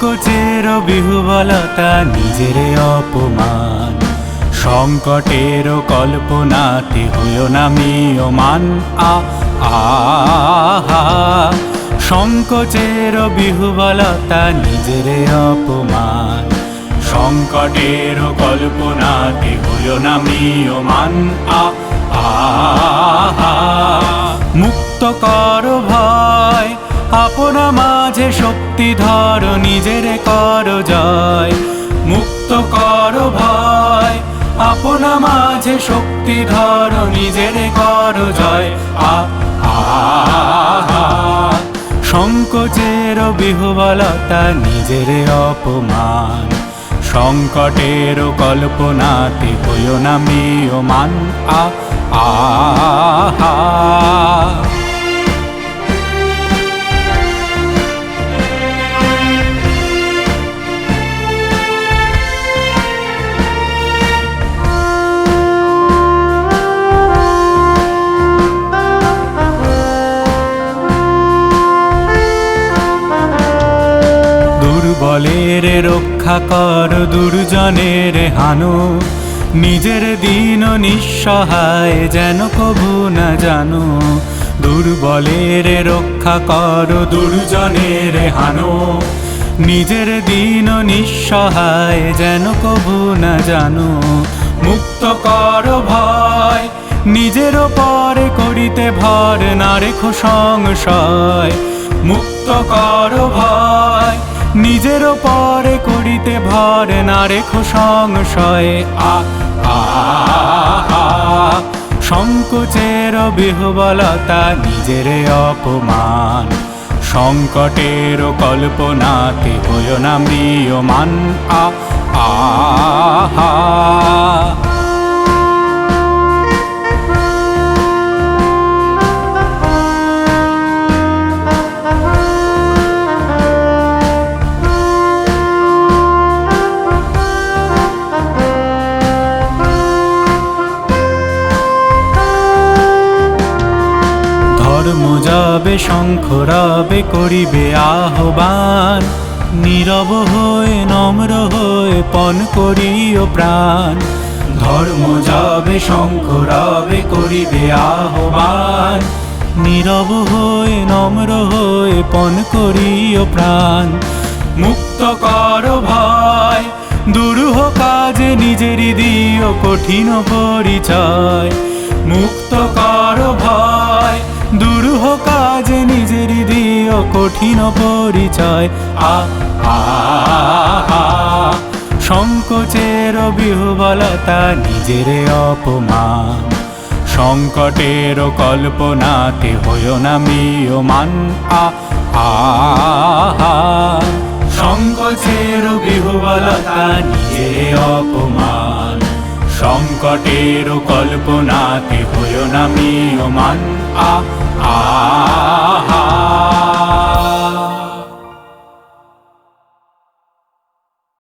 সংকোচের বিহুবলতা নিজের অপমান। সংকটের কল্পনাতে হইও না মিয়মান আ আহা সংকোচের বিহুবলতা নিজের অপমান। সংকটের কল্পনাতে হইও না মিয়মান আ আহা। মুক্ত কর মাঝে শক্তি ধর, নিজের কর জয়। মুক্ত কর ভয় আপনা মাঝে শক্তি ধর, নিজের কর জয়। আ সংকোচের বিহুবলতা, নিজের অপমান। সংকটের কল্পনাতে হইও না মিয়মান। আ আহা দুর্বলের রক্ষা কর দুর্জনের হানো। নিজের দিন নিঃসহায় যেন কভু না জানো। দুর্বলের রক্ষা কর দুর্জনের হানো। নিজের দিন নিঃসহায় যেন কভু না জানো। মুক্ত কর ভয়, নিজের পরে করিতে ভর না রেখো সংশয় মুক্ত কর ভয় নিজের পরে করিতে ভর না রেখো সংশয়। আ সংকোচের বিহবলতা নিজের অপমান। সংকটের কল্পনাতে হইও না মৃয়মান আ আহা ধর্ম যাবে শঙ্খ রবে করিবে আহ্বান। নীরব হয়ে, নম্র হয়ে, পণ করিও প্রাণ। ধর্ম যাবে শঙ্খ রবে করিবে আহ্বান। নীরব হয়ে, নম্র হয়ে, পণ করিও প্রাণ। মুক্ত কর ভয়, দুরূহ কাজে নিজেরই দিও কঠিন পরিচয়। মুক্ত কর ভয় দুরূহ কাজে নিজের দিও কঠিন পরিচয়। আ সংকোচের বিহুবলতা নিজের অপমান। সংকটের কল্পনাতে হইও না মিয়মান। আ আহা সংকোচের বিহুবলতা নিজের অপমান। সংকটের কল্পনাতে হইও না মিয়মান। আ আ